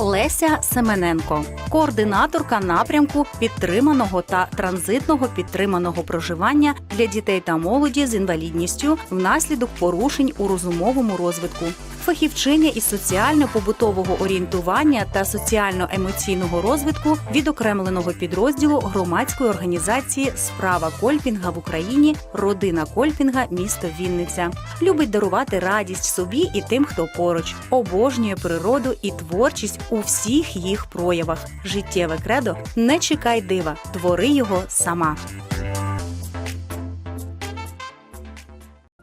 Леся Семененко, координаторка напрямку підтриманого та транзитного підтриманого проживання для дітей та молоді з інвалідністю внаслідок порушень у розумовому розвитку. Фахівчиня із соціально-побутового орієнтування та соціально-емоційного розвитку відокремленого підрозділу громадської організації Справа Кольпінга в Україні Родина Кольпінга, місто Вінниця. Любить дарувати радість собі і тим, хто поруч, обожнює природу і творчість у всіх їх проявах. Життєве кредо не чекай дива, твори його сама.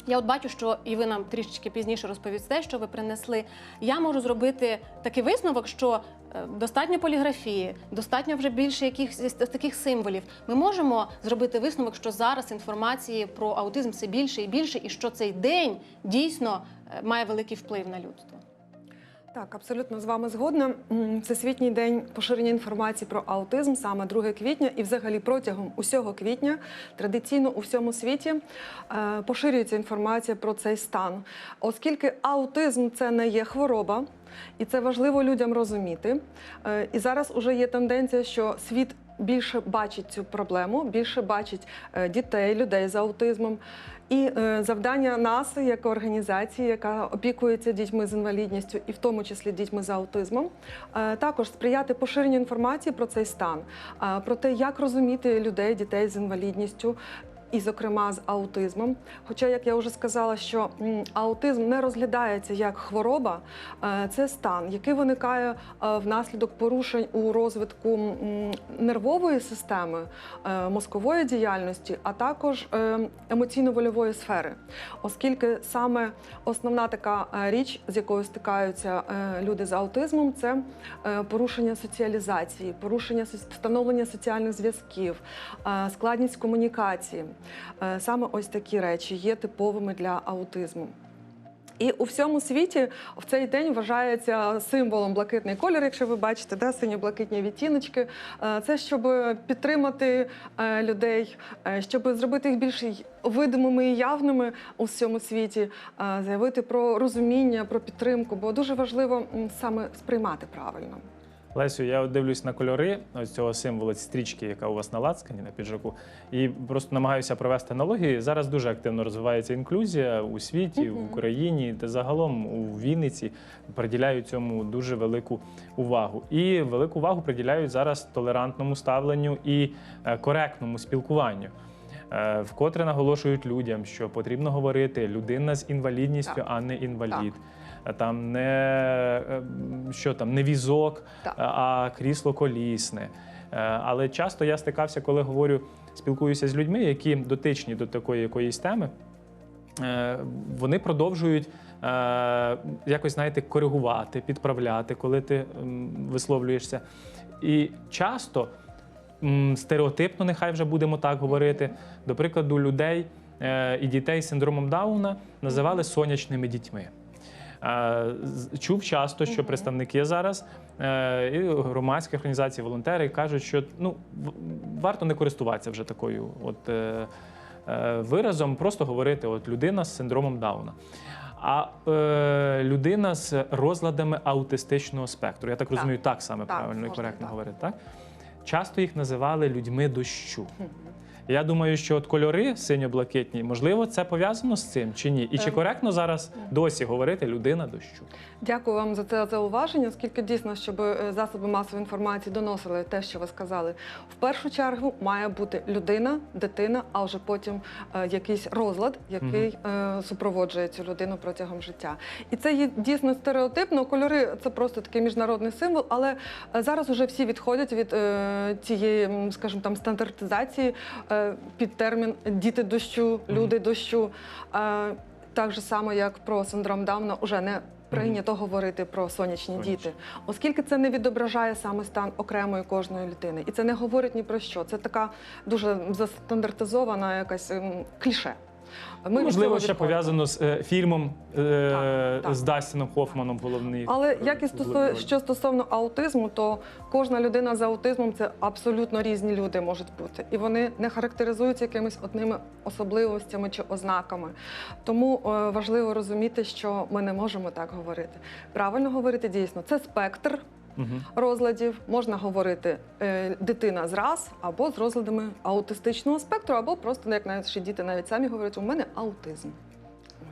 Я от бачу, що і ви нам трішечки пізніше розповісте, що ви принесли. Я можу зробити такий висновок, що е, достатньо поліграфії, достатньо вже більше якихось таких символів. Ми можемо зробити висновок, що зараз інформації про аутизм все більше і більше, і що цей день дійсно е, має великий вплив на людство. Так, абсолютно з вами згодна. Всесвітній день поширення інформації про аутизм саме 2 квітня, і взагалі протягом усього квітня традиційно у всьому світі е, поширюється інформація про цей стан, оскільки аутизм це не є хвороба, і це важливо людям розуміти. Е, І зараз уже є тенденція, що світ більше бачить цю проблему, більше бачить е, дітей, людей з аутизмом. І е, завдання нас, як організації, яка опікується дітьми з інвалідністю, і в тому числі дітьми з аутизмом, е, також сприяти поширенню інформації про цей стан, про те, як розуміти людей, дітей з інвалідністю. І, зокрема, з аутизмом. Хоча, як я вже сказала, що аутизм не розглядається як хвороба, е, це стан, який виникає е, внаслідок порушень у розвитку нервової системи, е, мозкової діяльності, а також емоційно-вольової сфери, оскільки саме основна така річ, з якою стикаються люди з аутизмом, це порушення соціалізації, порушення встановлення соціальних зв'язків, складність комунікації. Е, Саме ось такі речі є типовими для аутизму. І у всьому світі в цей день вважається символом блакитний колір, якщо ви бачите, да, синьо-блакитні відтіночки. Е, Це щоб підтримати е, людей, щоб зробити їх більш видимими і явними у всьому світі, заявити про розуміння, про підтримку, бо дуже важливо саме сприймати правильно. Лесю, я дивлюсь на кольори ось цього символу, стрічки, яка у вас на лацкані, на піджаку, і просто намагаюся провести аналогії. Зараз дуже активно розвивається інклюзія у світі, в Україні та загалом у Вінниці приділяють цьому дуже велику увагу. І велику увагу приділяють зараз толерантному ставленню і е, коректному спілкуванню. Е, Вкотре наголошують людям, що потрібно говорити людина з інвалідністю, Так. а не інвалід. Е, Там не е, що там, не візок, Так. а крісло колісне. Е, Але часто я стикався, коли говорю, спілкуюся з людьми, які дотичні до такої якоїсь теми. е, Вони продовжують е, якось, знаєте, коригувати, підправляти, коли ти висловлюєшся. І часто стереотипно, нехай вже будемо так говорити. До прикладу, людей е, і дітей з синдромом Дауна називали сонячними дітьми. Чув часто, що представники зараз е, і громадські організації, волонтери кажуть, що ну варто не користуватися вже такою от е, е, виразом, просто говорити от людина з синдромом Дауна. А е, людина з розладами аутистичного спектру, я так Так. розумію, так саме Так, правильно і коректно так. говорити, так? Часто їх називали людьми дощу. Я думаю, що от кольори синьо-блакитні, можливо, це пов'язано з цим чи ні? І чи Ем. коректно зараз досі говорити людина дощу? Дякую вам за це зауваження, оскільки дійсно, щоб е, засоби масової інформації доносили те, що ви сказали. В першу чергу має бути людина, дитина, а вже потім е, якийсь розлад, який е, супроводжує цю людину протягом життя. І це є дійсно стереотипно. Кольори це просто такий міжнародний символ, але е, зараз уже всі відходять від е, цієї, скажімо там, стандартизації е, під термін діти дощу, люди дощу. Е, так же само, як про синдром Дауна, уже не прийнято говорити про сонячні Сонячні. діти, оскільки це не відображає саме стан окремої кожної людини, і це не говорить ні про що. Це така дуже застандартизована якась ем, кліше. Ми Можливо, ще пов'язано з е, фільмом е, Так, так. з Дастіном Хофманом, головний. Але як і стосу... що стосовно аутизму, то кожна людина з аутизмом це абсолютно різні люди можуть бути, і вони не характеризуються якимись одними особливостями чи ознаками. Тому е, важливо розуміти, що ми не можемо так говорити. Правильно говорити дійсно, це спектр. Розладів можна говорити е, дитина з раз або з розладами аутистичного спектру, або просто як наші діти навіть самі говорять, у мене аутизм.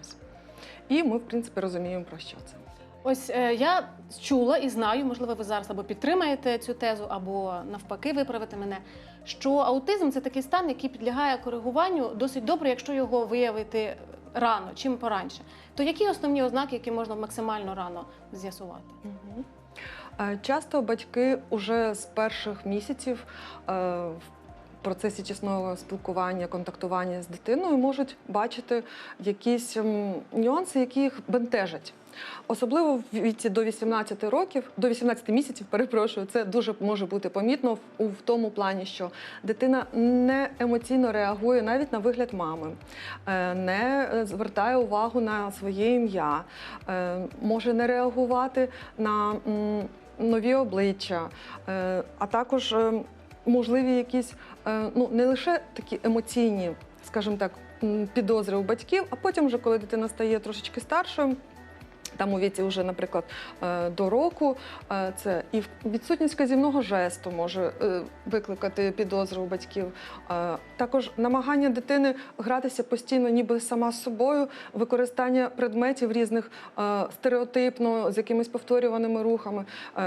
Ось. І ми, в принципі, розуміємо про що це. Ось е, я чула і знаю, можливо, ви зараз або підтримаєте цю тезу, або навпаки виправите мене. Що аутизм це такий стан, який підлягає коригуванню досить добре, якщо його виявити рано, чим пораньше. То які основні ознаки, які можна максимально рано з'ясувати? Мгм. Е, Часто батьки вже з перших місяців е, в процесі тісного спілкування, контактування з дитиною можуть бачити якісь нюанси, які їх бентежать. Особливо в віці до 18 років, до 18 місяців, перепрошую, це дуже може бути помітно в, тому плані, що дитина не емоційно реагує навіть на вигляд мами, е, не звертає увагу на своє ім'я, може не реагувати на нові обличчя, е, а також е, можливі якісь е, ну не лише такі емоційні, скажімо так, підозри у батьків, а потім, вже коли дитина стає трошечки старшою. Там у віці вже, наприклад, е, до року е, це і відсутність вказівного жесту може е, викликати підозру у батьків. Також намагання дитини гратися постійно, ніби сама з собою, використання предметів різних стереотипно з якимись повторюваними рухами,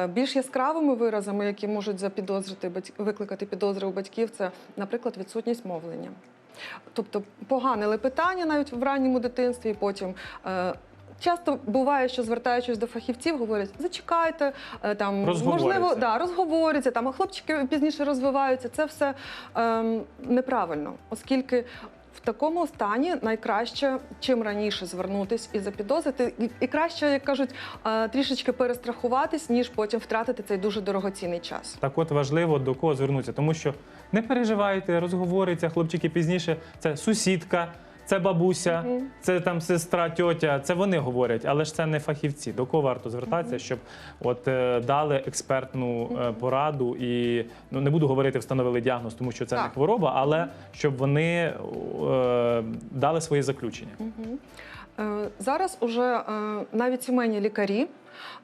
більш яскравими виразами, які можуть запідозрити викликати підозри у батьків, це, наприклад, відсутність мовлення. Тобто погане лепетання навіть в ранньому дитинстві, потім. Часто буває, що звертаючись до фахівців, говорять: зачекайте, е, там можливо, да, розговоряться, там а хлопчики пізніше розвиваються. Це все ем, неправильно, оскільки в такому стані найкраще чим раніше звернутись і запідозрити, і, і краще, як кажуть, е, трішечки перестрахуватись, ніж потім втратити цей дуже дорогоцінний час. Так от важливо до кого звернутися, тому що не переживайте, розговориться, хлопчики пізніше. Це сусідка, це бабуся, це там сестра, тьотя. Це вони говорять, але ж це не фахівці. До кого варто звертатися, щоб от е, дали експертну е, пораду і ну не буду говорити, встановили діагноз, тому що це не хвороба, але щоб вони е, дали свої заключення. Е, Зараз уже навіть сімейні лікарі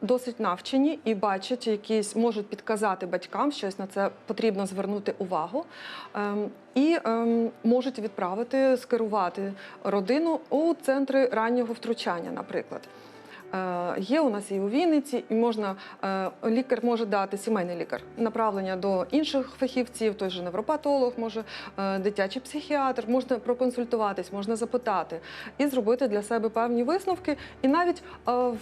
досить навчені і бачать якісь, можуть підказати батькам, щось на це потрібно звернути увагу, ем, і ем, можуть відправити, скерувати родину у центри раннього втручання, наприклад. Е, Є у нас і у Вінниці, і можна е, лікар може дати сімейний лікар направлення до інших фахівців, той же невропатолог, може е, дитячий психіатр, можна проконсультуватись, можна запитати і зробити для себе певні висновки. І навіть в-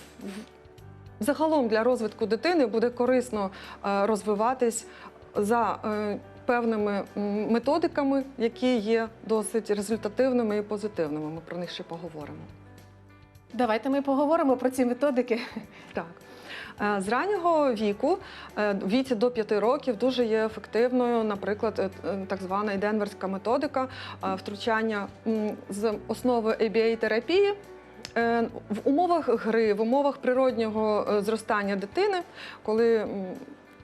загалом для розвитку дитини буде корисно е, розвиватись за е, певними методиками, які є досить результативними і позитивними. Ми про них ще поговоримо. Давайте ми поговоримо про ці методики. Так. Е, З раннього віку, в віці до 5 років, дуже є ефективною, наприклад, так звана денверська методика втручання з основи ABA-терапії. Е, В умовах гри, в умовах природнього е, зростання дитини, коли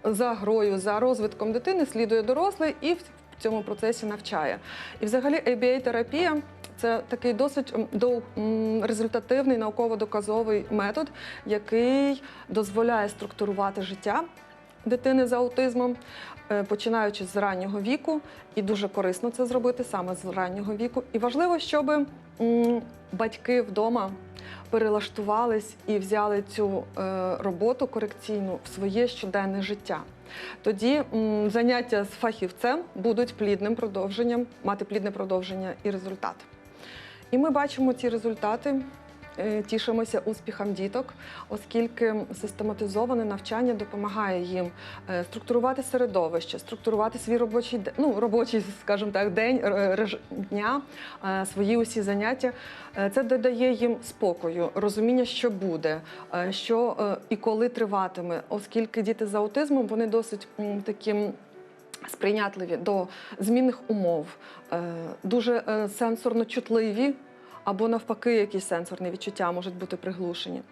за грою, за розвитком дитини слідує дорослий і в цьому процесі навчає. І взагалі ABA-терапія це такий досить результативний науково-доказовий метод, який дозволяє структурувати життя дитини з аутизмом, е, починаючи з раннього віку, і дуже корисно це зробити саме з раннього віку. І важливо, щоб батьки вдома перелаштувались і взяли цю е, роботу корекційну в своє щоденне життя. Тоді заняття з фахівцем будуть плідним продовженням, мати плідне продовження і результат. І ми бачимо ці результати, е, тішимося успіхам діток, оскільки систематизоване навчання допомагає їм е, структурувати середовище, структурувати свій робочий ну, робочий, скажімо так, день дня, е, свої усі заняття. Е, Це додає їм спокою, розуміння, що буде, е, що е, і коли триватиме, оскільки діти з аутизмом вони досить такі сприйнятливі до змінних умов, е, дуже е, сенсорно чутливі або навпаки, якісь сенсорні відчуття можуть бути приглушені.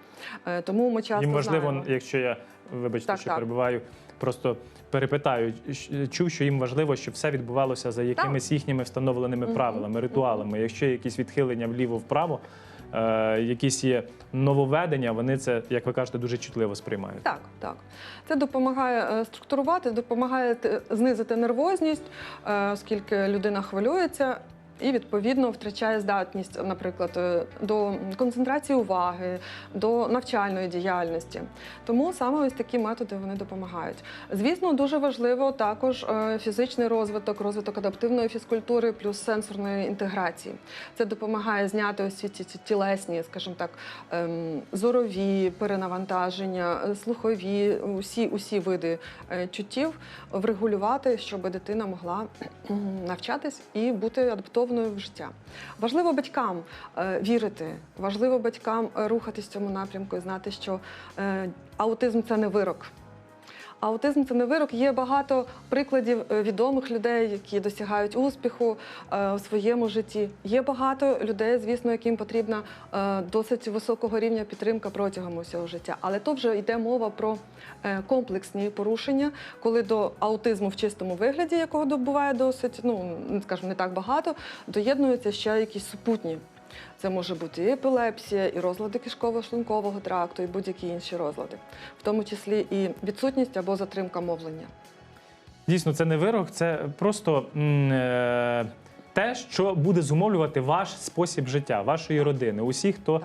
Е, Тому ми часто Їм важливо, знаємо. якщо я вибачте, Так, що так. перебуваю, просто перепитаю, чув, що їм важливо, щоб все відбувалося за якимись їхніми встановленими правилами, ритуалами. Якщо є якісь відхилення вліво-вправо, е, якісь є нововведення, вони це, як ви кажете, дуже чутливо сприймають. Так, так. Це допомагає е, структурувати, допомагає знизити нервозність, оскільки людина хвилюється. І відповідно втрачає здатність, наприклад, е, до концентрації уваги, до навчальної діяльності. Тому саме ось такі методи вони допомагають. Звісно, дуже важливо також е, фізичний розвиток, розвиток адаптивної фізкультури плюс сенсорної інтеграції. Це допомагає зняти ось ці тілесні, скажімо так, ем, зорові перенавантаження, е, слухові, усі, усі види чуттів врегулювати, щоб дитина могла навчатись і бути адаптованою в життя. Важливо батькам е, вірити, важливо батькам е, рухатись в цьому напрямку і знати, що е, аутизм це не вирок. Аутизм це не вирок. Є багато прикладів е, відомих людей, які досягають успіху е, у своєму житті. Є багато людей, звісно, яким потрібна е, досить високого рівня підтримка протягом усього життя. Але то вже йде мова про комплексні порушення, коли до аутизму в чистому вигляді, якого добуває досить, ну скажімо, не так багато, доєднуються ще якісь супутні. Це може бути і епілепсія, і розлади кишково-шлункового тракту, і будь-які інші розлади, в тому числі і відсутність або затримка мовлення. Дійсно, це не вирок, це просто е, те, що буде зумовлювати ваш спосіб життя, вашої родини. усіх, хто,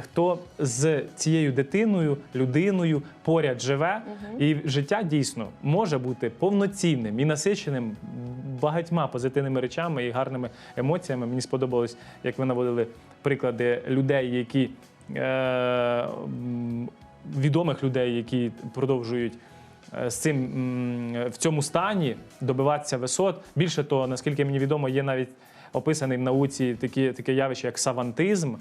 хто з цією дитиною, людиною поряд живе, і життя дійсно може бути повноцінним і насиченим багатьма позитивними речами і гарними емоціями. Мені сподобалось, як ви наводили приклади людей, які е, відомих людей, які продовжують е, з цим в цьому стані добиватися висот. Більше того, наскільки мені відомо, є навіть описаний в науці такі, таке явище, як савантизм.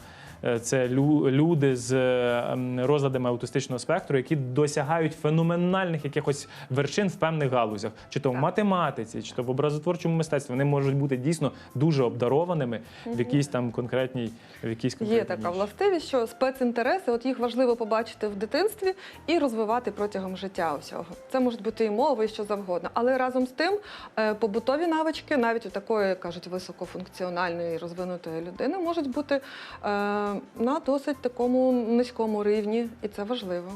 Е, Це лю- люди з е, розладами аутистичного спектру, які досягають феноменальних якихось вершин в певних галузях, чи то в математиці, чи то в образотворчому мистецтві. Вони можуть бути дійсно дуже обдарованими в якійсь там конкретній в якійсь Є така властивість, що спецінтереси, от їх важливо побачити в дитинстві і розвивати протягом життя усього. Це можуть бути і мови, і що завгодно. Але разом з тим е, побутові навички, навіть у такої, кажуть, високофункціональної розвинутої людини, можуть бути е, на досить такому низькому рівні, і це важливо.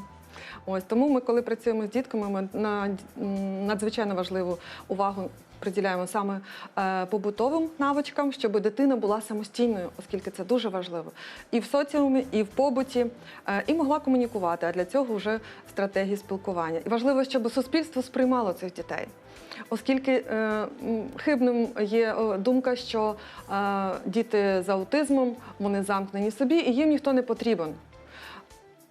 Ось тому ми, коли працюємо з дітками, ми на надзвичайно важливу увагу приділяємо саме е, побутовим навичкам, щоб дитина була самостійною, оскільки це дуже важливо. І в соціумі, і в побуті, е, і могла комунікувати. А для цього вже стратегії спілкування. І важливо, щоб суспільство сприймало цих дітей. Оскільки е, хибним є е, думка, що е, діти з аутизмом вони замкнені собі, і їм ніхто не потрібен.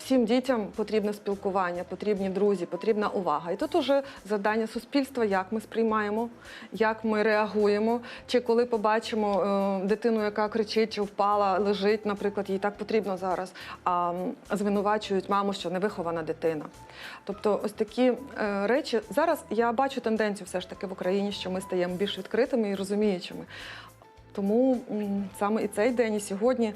Всім дітям потрібне спілкування, потрібні друзі, потрібна увага. І тут уже завдання суспільства, як ми сприймаємо, як ми реагуємо. Чи коли побачимо е, дитину, яка кричить, чи впала, лежить, наприклад, їй так потрібно зараз, а звинувачують маму, що невихована дитина. Тобто, ось такі е, речі зараз я бачу тенденцію все ж таки в Україні, що ми стаємо більш відкритими і розуміючими. Тому саме і цей день, і сьогодні.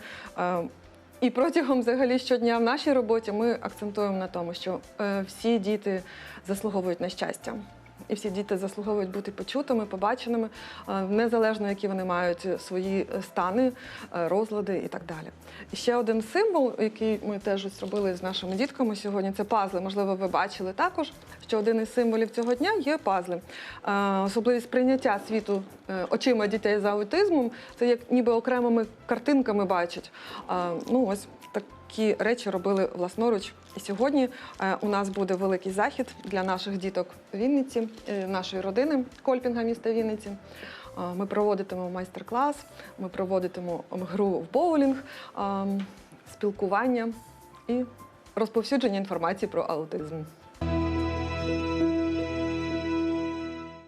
І протягом взагалі щодня в нашій роботі ми акцентуємо на тому, що е, всі діти заслуговують на щастя. І всі діти заслуговують бути почутими, побаченими, е, незалежно які вони мають свої стани, е, розлади і так далі. І ще один символ, який ми теж ось робили з нашими дітками сьогодні, це пазли. Можливо, ви бачили також, що один із символів цього дня є пазли. Е, Особливість сприйняття світу очима дітей з аутизмом, це як ніби окремими картинками бачать. Ну ось такі речі робили власноруч. І сьогодні е, у нас буде великий захід для наших діток Вінниці, е, нашої родини Кольпінга міста Вінниці. Е, Ми проводитимемо майстер-клас, ми проводитимемо гру в боулінг, е, спілкування і розповсюдження інформації про аутизм.